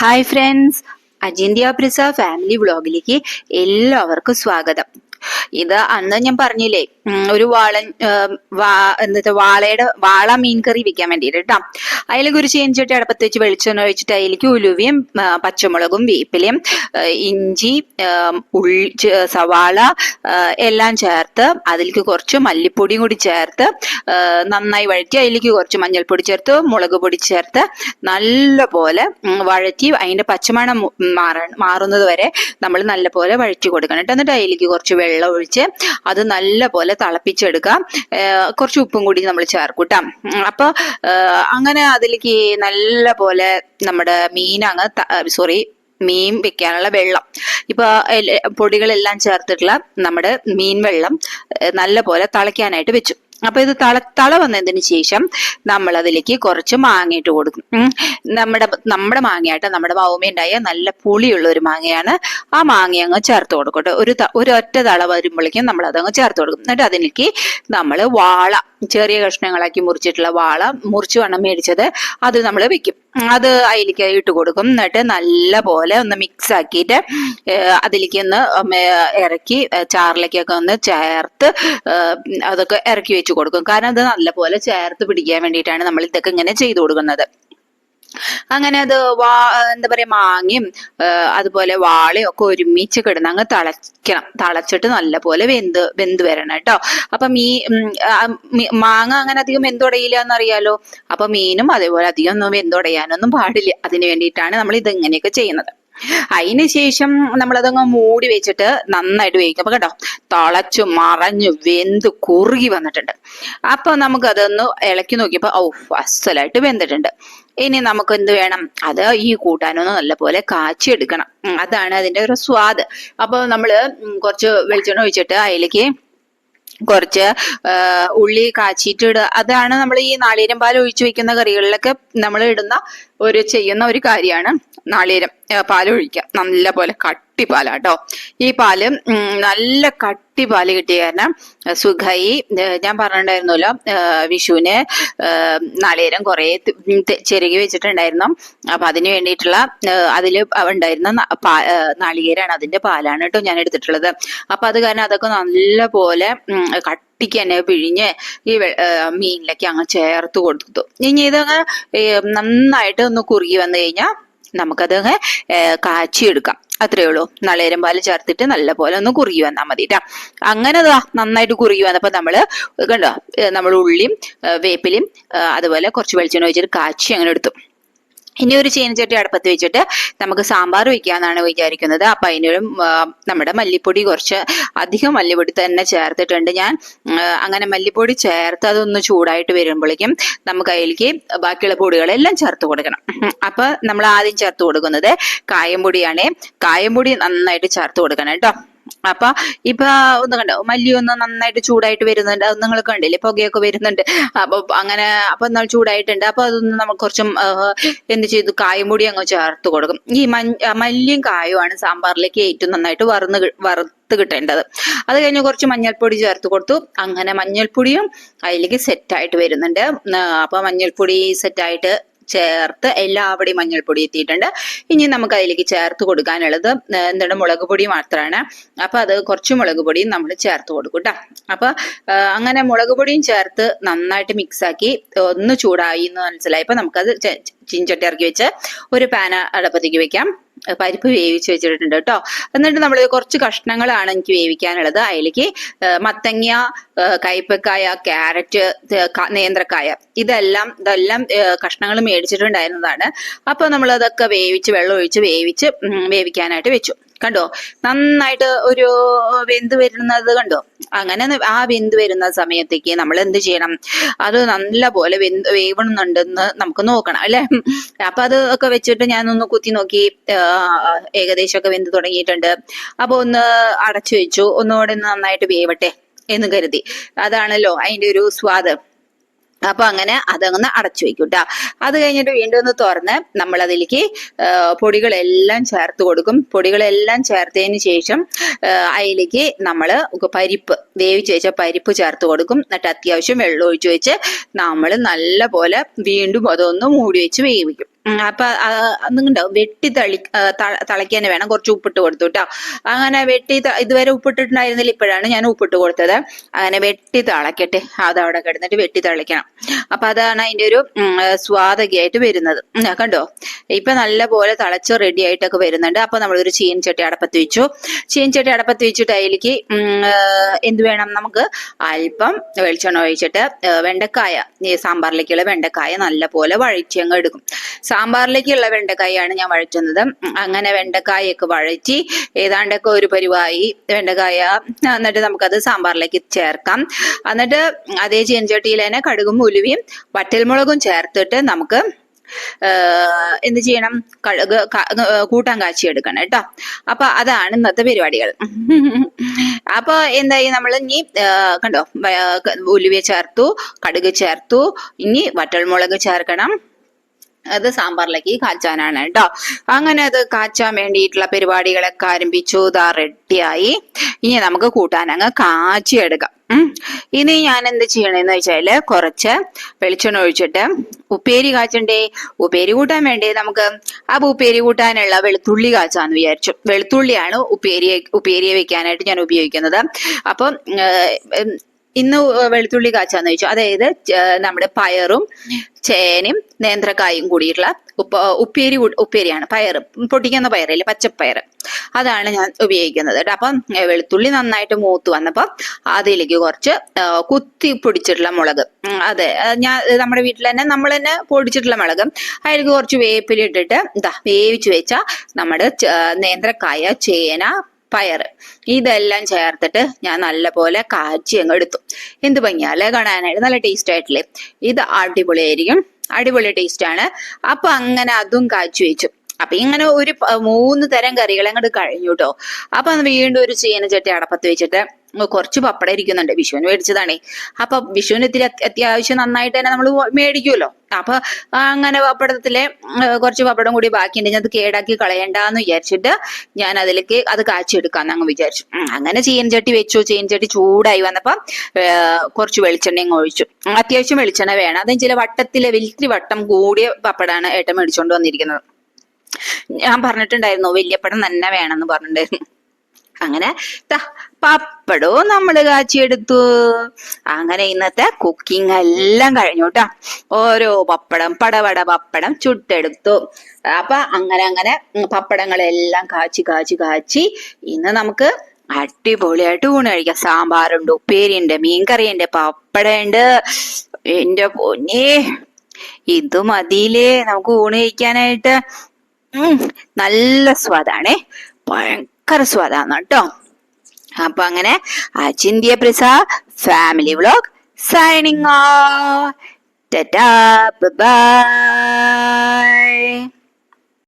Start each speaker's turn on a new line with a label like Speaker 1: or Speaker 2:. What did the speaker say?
Speaker 1: Hi friends Achintya Prisa family വ്ളോഗിലേക്ക് എല്ലാവർക്കും സ്വാഗതം. ഇത് അന്ന് ഞാൻ പറഞ്ഞില്ലേ ഒരു വാളൻ എന്താ വാളയുടെ വാള മീൻ കറി വെക്കാൻ വേണ്ടിയിട്ട് കേട്ടോ അതിലേക്ക് ഒരു ചീഞ്ചട്ടി അടുപ്പത്ത് വെച്ച് വെളിച്ചെണ്ണ ഒഴിച്ചിട്ട് അതിലേക്ക് ഉലുവയും പച്ചമുളകും വേപ്പിലയും ഇഞ്ചി ഉള്ളി സവാള എല്ലാം ചേർത്ത് അതിലേക്ക് കുറച്ച് മല്ലിപ്പൊടിയും കൂടി ചേർത്ത് നന്നായി വഴറ്റി അതിലേക്ക് കുറച്ച് മഞ്ഞൾപ്പൊടി ചേർത്ത് മുളക് പൊടി ചേർത്ത് നല്ലപോലെ പോലെ വഴറ്റി അതിന്റെ പച്ചമണം മാറ മാറുന്നത് വരെ നമ്മൾ നല്ലപോലെ വഴറ്റി കൊടുക്കണം എന്നിട്ട് അതിലേക്ക് കുറച്ച് വെള്ളം ഒഴിച്ച് അത് നല്ലപോലെ തിളപ്പിച്ചെടുക്കാം. കുറച്ച് ഉപ്പും കൂടി നമ്മൾ ചേർക്കൂട്ടാം. അപ്പൊ ഏർ അങ്ങനെ അതിലേക്ക് നല്ല പോലെ നമ്മുടെ മീൻ അങ്ങ് സോറി മീൻ വെക്കാനുള്ള വെള്ളം. ഇപ്പൊ പൊടികളെല്ലാം ചേർത്തിട്ടുള്ള നമ്മുടെ മീൻ വെള്ളം നല്ല പോലെ തിളയ്ക്കാനായിട്ട് വെച്ചു. അപ്പൊ ഇത് തള തള വന്നതിന് ശേഷം നമ്മൾ അതിലേക്ക് കുറച്ച് മാങ്ങ ഇട്ട് കൊടുക്കും. നമ്മുടെ നമ്മുടെ മാങ്ങയായിട്ട് നമ്മുടെ മാവുമയുണ്ടായ നല്ല പുളിയുള്ള ഒരു മാങ്ങയാണ് ആ മാങ്ങ അങ്ങ് ചേർത്ത് കൊടുക്കട്ടെ. ഒരു ഒരു ഒറ്റ തള വരുമ്പോഴേക്കും നമ്മൾ അതങ്ങ് ചേർത്ത് കൊടുക്കും. എന്നിട്ട് അതിലേക്ക് നമ്മൾ വാള ചെറിയ കഷ്ണങ്ങളാക്കി മുറിച്ചിട്ടുള്ള വാള മുറിച്ച് വണ്ണം മേടിച്ചത്. അത് നമ്മൾ വെക്കും. അത് അതിലേക്ക് ഇട്ട് കൊടുക്കും. എന്നിട്ട് നല്ല പോലെ ഒന്ന് മിക്സ് ആക്കിയിട്ട് അതിലേക്ക് ഒന്ന് ഇറക്കി ചാറിലേക്കൊക്കെ ഒന്ന് ചേർത്ത് അതൊക്കെ ഇറക്കി വെച്ച് കൊടുക്കും. കാരണം അത് നല്ല പോലെ ചേർത്ത് പിടിക്കാൻ വേണ്ടിയിട്ടാണ് നമ്മൾ ഇതൊക്കെ ഇങ്ങനെ ചെയ്തു കൊടുക്കുന്നത്. അങ്ങനെ അത് വാ എന്താ പറയാ മാങ്ങയും അതുപോലെ വാളയും ഒക്കെ ഒരുമിച്ച് കിടന്ന് അങ്ങ് തളയ്ക്കണം. തളച്ചിട്ട് നല്ല നല്ലപോലെ വെന്ത് വെന്ത് വരണം കേട്ടോ. അപ്പൊ മീ- മാങ്ങ അങ്ങനെ അധികം വെന്തുടയില്ല എന്നറിയാലോ അപ്പൊ മീനും അതേപോലെ അധികം ഒന്നും വെന്തുടയാനൊന്നും പാടില്ല. അതിന് വേണ്ടിയിട്ടാണ് നമ്മൾ ഇത് ഇങ്ങനെയൊക്കെ ചെയ്യുന്നത്. അതിന് ശേഷം നമ്മളതങ്ങ് മൂടി വെച്ചിട്ട് നന്നായിട്ട് വേവിക്കും. അപ്പൊ കേട്ടോ തിളച്ചു മറഞ്ഞു വെന്ത് കുറുകി വന്നിട്ടുണ്ട്. അപ്പൊ നമുക്ക് അതൊന്ന് ഇളക്കി നോക്കിയപ്പോ ഔ അസലായിട്ട് വെന്തിട്ടുണ്ട്. ഇനി നമുക്ക് എന്ത് വേണം? അത് ഈ കൂട്ടാനൊന്ന് നല്ലപോലെ കാച്ചിയെടുക്കണം. അതാണ് അതിന്റെ ഒരു സ്വാദ്. അപ്പൊ നമ്മൾ കുറച്ച് വെളിച്ചെണ്ണ ഒഴിച്ചിട്ട് അതിലേക്ക് കുറച്ച് ഉള്ളി കാച്ചിട്ട് ഇടുക അതാണ് നമ്മൾ ഈ നാളീരം പാൽ ഒഴിച്ചു വെക്കുന്ന കറികളിലൊക്കെ നമ്മൾ ഇടുന്ന ഒരു ചെയ്യുന്ന ഒരു കാര്യമാണ് നാളികേരം. ഒഴിക്കുക നല്ല പോലെ കട്ടി പാലാട്ടോ ഈ പാൽ നല്ല കട്ടി പാൽ കിട്ടിയ കാരണം സുഖായി. ഞാൻ പറഞ്ഞിട്ടുണ്ടായിരുന്നല്ലോ വിഷുവിന് നാളേരം കുറെ ചെരുകി വെച്ചിട്ടുണ്ടായിരുന്നു. അപ്പൊ അതിന് വേണ്ടിയിട്ടുള്ള അതിൽ ഉണ്ടായിരുന്ന നാളികേരാണ് അതിന്റെ പാലാണ് കേട്ടോ ഞാൻ എടുത്തിട്ടുള്ളത്. അപ്പൊ അത് കാരണം അതൊക്കെ നല്ല പോലെ ഉം, കട്ടിക്ക് തന്നെ പിഴിഞ്ഞ് ഈ മീനിലൊക്കെ അങ്ങ് ചേർത്ത് കൊടുത്തു. ഇനി ഇതങ്ങ് നന്നായിട്ട് ഒന്ന് കുറുകി വന്നു കഴിഞ്ഞാൽ നമുക്കതങ്ങ് കാച്ചി കാച്ചിയെടുക്കാം. അത്രേ ഉള്ളൂ. നളേരം പാൽ ചേർത്തിട്ട് നല്ല പോലെ ഒന്ന് കുറുകി വന്നാൽ മതി ട്ടാ. അങ്ങനെ ദാ നന്നായിട്ട് കുറുകി വന്നപ്പോൾ നമ്മൾ കണ്ടോ നമ്മൾ ഉള്ളിയും വേപ്പിലും അതുപോലെ കുറച്ച് വെളിച്ചെണ്ണ ഒഴിച്ചിട്ട് കാച്ചി അങ്ങനെ എടുത്തു. ഇനി ഒരു ചീനച്ചട്ടി അടുപ്പത്ത് വെച്ചിട്ട് നമുക്ക് സാമ്പാർ വെക്കാന്നാണ് വിചാരിക്കുന്നത്. അപ്പൊ അതിനൊരു നമ്മുടെ മല്ലിപ്പൊടി കുറച്ച് അധികം മല്ലിപ്പൊടി തന്നെ ചേർത്തിട്ടുണ്ട്. ഞാൻ അങ്ങനെ മല്ലിപ്പൊടി ചേർത്ത് അതൊന്ന് ചൂടായിട്ട് വരുമ്പോഴേക്കും നമുക്ക് അതിലേക്ക് ബാക്കിയുള്ള പൊടികളെല്ലാം ചേർത്ത് കൊടുക്കണം. അപ്പൊ നമ്മൾ ആദ്യം ചേർത്ത് കൊടുക്കുന്നത് കായംപൊടിയാണ്. കായംപൊടി നന്നായിട്ട് ചേർത്ത് കൊടുക്കണം കേട്ടോ. അപ്പൊ ഇപ്പൊ ഒന്ന് കണ്ടോ മല്ലി ഒന്ന് നന്നായിട്ട് ചൂടായിട്ട് വരുന്നുണ്ട് അത് നിങ്ങൾ കണ്ടില്ലേ പുകയൊക്കെ വരുന്നുണ്ട്. അപ്പൊ അങ്ങനെ അപ്പൊ എന്നാൽ ചൂടായിട്ടുണ്ട് അപ്പൊ അതൊന്ന് നമുക്ക് കുറച്ചും എന്ത് ചെയ്തു കായും പൊടി അങ്ങ് ചേർത്ത് കൊടുക്കും. ഈ മല്ലിയും കായുമാണ് സാമ്പാറിലേക്ക് ഏറ്റവും നന്നായിട്ട് വറന്ന് വറുത്ത് കിട്ടേണ്ടത്. അത് കഴിഞ്ഞ് കുറച്ച് മഞ്ഞൾപ്പൊടി ചേർത്ത് കൊടുത്തു. അങ്ങനെ മഞ്ഞൾപ്പൊടിയും അതിലേക്ക് സെറ്റായിട്ട് വരുന്നുണ്ട്. അപ്പൊ മഞ്ഞൾപ്പൊടി സെറ്റായിട്ട് ചേർത്ത് എല്ലാവിടെയും മഞ്ഞൾപ്പൊടി എത്തിയിട്ടുണ്ട്. ഇനി നമുക്ക് അതിലേക്ക് ചേർത്ത് കൊടുക്കാനുള്ളത് എന്താണ് മുളക് പൊടി മാത്രമാണ് അപ്പൊ അത് കുറച്ച് മുളക് പൊടിയും നമ്മൾ ചേർത്ത് കൊടുക്കും കേട്ടോ അപ്പൊ അങ്ങനെ മുളക് പൊടിയും ചേർത്ത് നന്നായിട്ട് മിക്സ് ആക്കി ഒന്ന് ചൂടായി എന്ന് മനസ്സിലായപ്പോ നമുക്കത് ചിഞ്ചട്ടി ഇറക്കി വെച്ച് ഒരു പാന അടുപ്പത്തേക്ക് വെക്കാം. പരിപ്പ് വേവിച്ച് വെച്ചിട്ടുണ്ട് കേട്ടോ. എന്നിട്ട് നമ്മൾ കുറച്ച് കഷ്ണങ്ങളാണ് എനിക്ക് വേവിക്കാനുള്ളത്. അതിലേക്ക് മത്തങ്ങ കയ്പക്കായ ക്യാരറ്റ് നേന്ത്രക്കായ ഇതെല്ലാം ഇതെല്ലാം കഷ്ണങ്ങൾ മേടിച്ചിട്ടുണ്ടായിരുന്നതാണ്. അപ്പൊ നമ്മൾ അതൊക്കെ വേവിച്ച് വെള്ളം ഒഴിച്ച് വേവിച്ച് വേവിക്കാനായിട്ട് വെച്ചു. കണ്ടോ? നന്നായിട്ട് ഒരു വെന്ത് വരുന്നത് കണ്ടോ? അങ്ങനെ ആ വെന്ത് വരുന്ന സമയത്തേക്ക് നമ്മൾ എന്ത് ചെയ്യണം? അത് നല്ല പോലെ വെന്ത് വേവണമെന്നുണ്ടെന്ന് നമുക്ക് നോക്കണം അല്ലെ? അപ്പൊ അത് ഒക്കെ വെച്ചിട്ട് ഞാനൊന്ന് കുത്തി നോക്കി ആ, ഏകദേശം ഒക്കെ വെന്ത് തുടങ്ങിയിട്ടുണ്ട്. അപ്പൊ ഒന്ന് അടച്ചു വെച്ചു. ഒന്നുകൂടെ നന്നായിട്ട് വേവട്ടെ എന്ന് കരുതി. അതാണല്ലോ അതിന്റെ ഒരു സ്വാദ്. അപ്പൊ അങ്ങനെ അതങ്ങ് അടച്ചു ട്ടാ അത് കഴിഞ്ഞിട്ട് വീണ്ടും ഒന്ന് തുറന്ന് നമ്മൾ അതിലേക്ക് പൊടികളെല്ലാം ചേർത്ത് കൊടുക്കും. പൊടികളെല്ലാം ചേർത്തതിന് ശേഷം അതിലേക്ക് നമ്മൾ പരിപ്പ് വേവിച്ച് വെച്ച പരിപ്പ് ചേർത്ത് കൊടുക്കും. എന്നിട്ട് അത്യാവശ്യം വെള്ളം ഒഴിച്ച് വെച്ച് നമ്മൾ നല്ല പോലെ വീണ്ടും അതൊന്ന് മൂടി വെച്ച് വേവിക്കും. അപ്പൊ നിങ്ങണ്ടോ വെട്ടി തളി തളയ്ക്കാൻ വേണം. കുറച്ച് ഉപ്പിട്ട് കൊടുത്തു കേട്ടോ അങ്ങനെ വെട്ടി ഇതുവരെ ഉപ്പിട്ടിട്ടുണ്ടായിരുന്നില്ല. ഇപ്പോഴാണ് ഞാൻ ഉപ്പിട്ട് കൊടുത്തത്. അങ്ങനെ വെട്ടി തിളക്കട്ടെ. അത് അവിടെ കിടന്നിട്ട് വെട്ടി തിളയ്ക്കണം. അപ്പൊ അതാണ് അതിന്റെ ഒരു സ്വാദകയായിട്ട് വരുന്നത്. കണ്ടോ? ഇപ്പൊ നല്ല പോലെ തിളച്ച് റെഡി ആയിട്ടൊക്കെ വരുന്നുണ്ട്. അപ്പൊ നമ്മളൊരു ചീൻചട്ടി അടപ്പത്ത് വെച്ചു. ചീൻചട്ടി അടപ്പത്ത് വെച്ചിട്ട് അതിലേക്ക് എന്ത് വേണം നമുക്ക്? അല്പം വെളിച്ചെണ്ണ ഒഴിച്ചിട്ട് വെണ്ടക്കായ ഈ സാമ്പാറിലേക്കുള്ള വെണ്ടക്കായ നല്ല പോലെ വഴിച്ചങ്ങ് എടുക്കും. സാമ്പാറിലേക്കുള്ള വെണ്ടക്കായാണ് ഞാൻ വഴറ്റുന്നത്. അങ്ങനെ വെണ്ടക്കായൊക്കെ വഴറ്റി ഏതാണ്ടൊക്കെ ഒരു പരിവായി വെണ്ടക്കായ എന്നിട്ട് നമുക്കത് സാമ്പാറിലേക്ക് ചേർക്കാം. എന്നിട്ട് അതേ ചീൻചട്ടിയിൽ തന്നെ കടുകും ഉലുവയും വറ്റൽമുളകും ചേർത്തിട്ട് നമുക്ക് എന്ത് ചെയ്യണം? കഴുക് കൂട്ടാൻ കാച്ചി എടുക്കണം കേട്ടോ. അപ്പൊ അതാണ് ഇന്നത്തെ പരിപാടികൾ. അപ്പൊ എന്തായി നമ്മൾ ഇനി കണ്ടോ ഉലുവ ചേർത്തു കടുക് ചേർത്തു ഇനി വറ്റൽമുളക് ചേർക്കണം. അത് സാമ്പാറിലേക്ക് കാച്ചാനാണ് കേട്ടോ അങ്ങനെ അത് കാച്ചാൻ വേണ്ടിയിട്ടുള്ള പരിപാടികളൊക്കെ ആരംഭിച്ചു. ഇതാ റെഡിയായി. ഇനി നമുക്ക് കൂട്ടാൻ അങ്ങ് കാച്ചിയെടുക്കാം. ഇനി ഞാൻ എന്ത് ചെയ്യണമെന്ന് വെച്ചാൽ കുറച്ച് വെളിച്ചെണ്ണ ഒഴിച്ചിട്ട് ഉപ്പേരി കാച്ചണ്ടേ? ഉപ്പേരി കൂട്ടാൻ വേണ്ടേ നമുക്ക്? അപ്പൊ ഉപ്പേരി കൂട്ടാനുള്ള വെളുത്തുള്ളി കാച്ചാന്ന് വിചാരിച്ചു. വെളുത്തുള്ളിയാണ് ഉപ്പേരി ഉപ്പേരിയെ വെക്കാനായിട്ട് ഞാൻ ഉപയോഗിക്കുന്നത്. അപ്പം ഇന്ന് വെളുത്തുള്ളി കാച്ചാന്ന് ചോദിച്ചു. അതായത് നമ്മുടെ പയറും ചേനയും നേന്ത്രക്കായും കൂടിയിട്ടുള്ള ഉപ്പ ഉപ്പേരി ഉപ്പേരിയാണ്. പയർ പൊട്ടിക്കുന്ന പയറല്ലേ പച്ചപ്പയർ അതാണ് ഞാൻ ഉപയോഗിക്കുന്നത് കേട്ടോ. അപ്പം വെളുത്തുള്ളി നന്നായിട്ട് മൂത്ത് വന്നപ്പോൾ അതിലേക്ക് കുറച്ച് കുത്തി പൊടിച്ചിട്ടുള്ള മുളക്. അതെ ഞാൻ നമ്മുടെ വീട്ടിൽ തന്നെ നമ്മൾ തന്നെ പൊടിച്ചിട്ടുള്ള മുളകും. അതിലേക്ക് കുറച്ച് വേപ്പിലിട്ടിട്ട് ഇതാ വേവിച്ച് വെച്ച നമ്മുടെ നേന്ത്രക്കായ ചേന പയറ്. ഇതെല്ലാം ചേർത്തിട്ട് ഞാൻ നല്ലപോലെ കാച്ചി അങ്ങ് എടുത്തു. എന്ത് ഭംഗിയാല്ലേ കാണാനായിട്ട്. നല്ല ടേസ്റ്റ് ആയിട്ടില്ലേ. ഇത് അടിപൊളിയായിരിക്കും. അടിപൊളി ടേസ്റ്റ് ആണ്. അപ്പൊ അങ്ങനെ അതും കാച്ചി വെച്ചു. അപ്പൊ ഇങ്ങനെ ഒരു മൂന്ന് തരം കറികൾ അങ്ങോട്ട് കഴിഞ്ഞു കേട്ടോ അപ്പൊ വീണ്ടും ഒരു ചീനച്ചട്ടി അടപ്പത്ത് വെച്ചിട്ട് കുറച്ച് പപ്പടം ഇരിക്കുന്നുണ്ട്. വിഷുവിന് മേടിച്ചതാണേ. അപ്പൊ വിഷുവിന് ഇത്തിരി അത്യ- അത്യാവശ്യം നന്നായിട്ട് തന്നെ നമ്മൾ മേടിക്കുമല്ലോ അപ്പൊ അങ്ങനെ പപ്പടത്തിലെ കുറച്ച് പപ്പടം കൂടി ബാക്കിയുണ്ട്. ഞാൻ അത് കേടാക്കി കളയണ്ടെന്ന് വിചാരിച്ചിട്ട് ഞാൻ അതിലേക്ക് അത് കാച്ചെടുക്കാന്ന് അങ്ങ് വിചാരിച്ചു. അങ്ങനെ ചീനച്ചട്ടി വെച്ചു. ചീനച്ചട്ടി ചൂടായി വന്നപ്പോ കുറച്ച് വെളിച്ചെണ്ണ അങ്ങ് ഒഴിച്ചു. അത്യാവശ്യം വെളിച്ചെണ്ണ വേണം. അതും ചില വട്ടത്തിലെ വലിയ വട്ടം കൂടിയ പപ്പടാണ് ഏട്ടൻ മേടിച്ചോണ്ട് വന്നിരിക്കുന്നത്. ഞാൻ പറഞ്ഞിട്ടുണ്ടായിരുന്നു വലിയപ്പടം തന്നെ വേണമെന്ന് പറഞ്ഞിട്ടുണ്ടായിരുന്നു. അങ്ങനെ പപ്പടവും നമ്മൾ കാച്ചിയെടുത്തു. അങ്ങനെ ഇന്നത്തെ കുക്കിംഗ് എല്ലാം കഴിഞ്ഞു കേട്ടോ ഓരോ പപ്പടം പടവട പപ്പടം ചുട്ടെടുത്തു. അപ്പൊ അങ്ങനെ അങ്ങനെ പപ്പടങ്ങളെല്ലാം കാച്ചി കാച്ചി കാച്ചി ഇന്ന് നമുക്ക് അടിപൊളിയായിട്ട് ഊണ് കഴിക്കാം. സാമ്പാറുണ്ട് ഉപ്പേരിയുണ്ട് മീൻകറിയുണ്ട് പപ്പടമുണ്ട് എന്റെ പൊന്നേ ഇത് മതിയില്ലേ? നമുക്ക് ഊണ് കഴിക്കാനായിട്ട്. നല്ല സ്വാദാണേ. ഭയങ്കര സ്വാദാണ് കേട്ടോ അപ്പൊ അങ്ങനെ Achintya Prasa family vlog signing off bye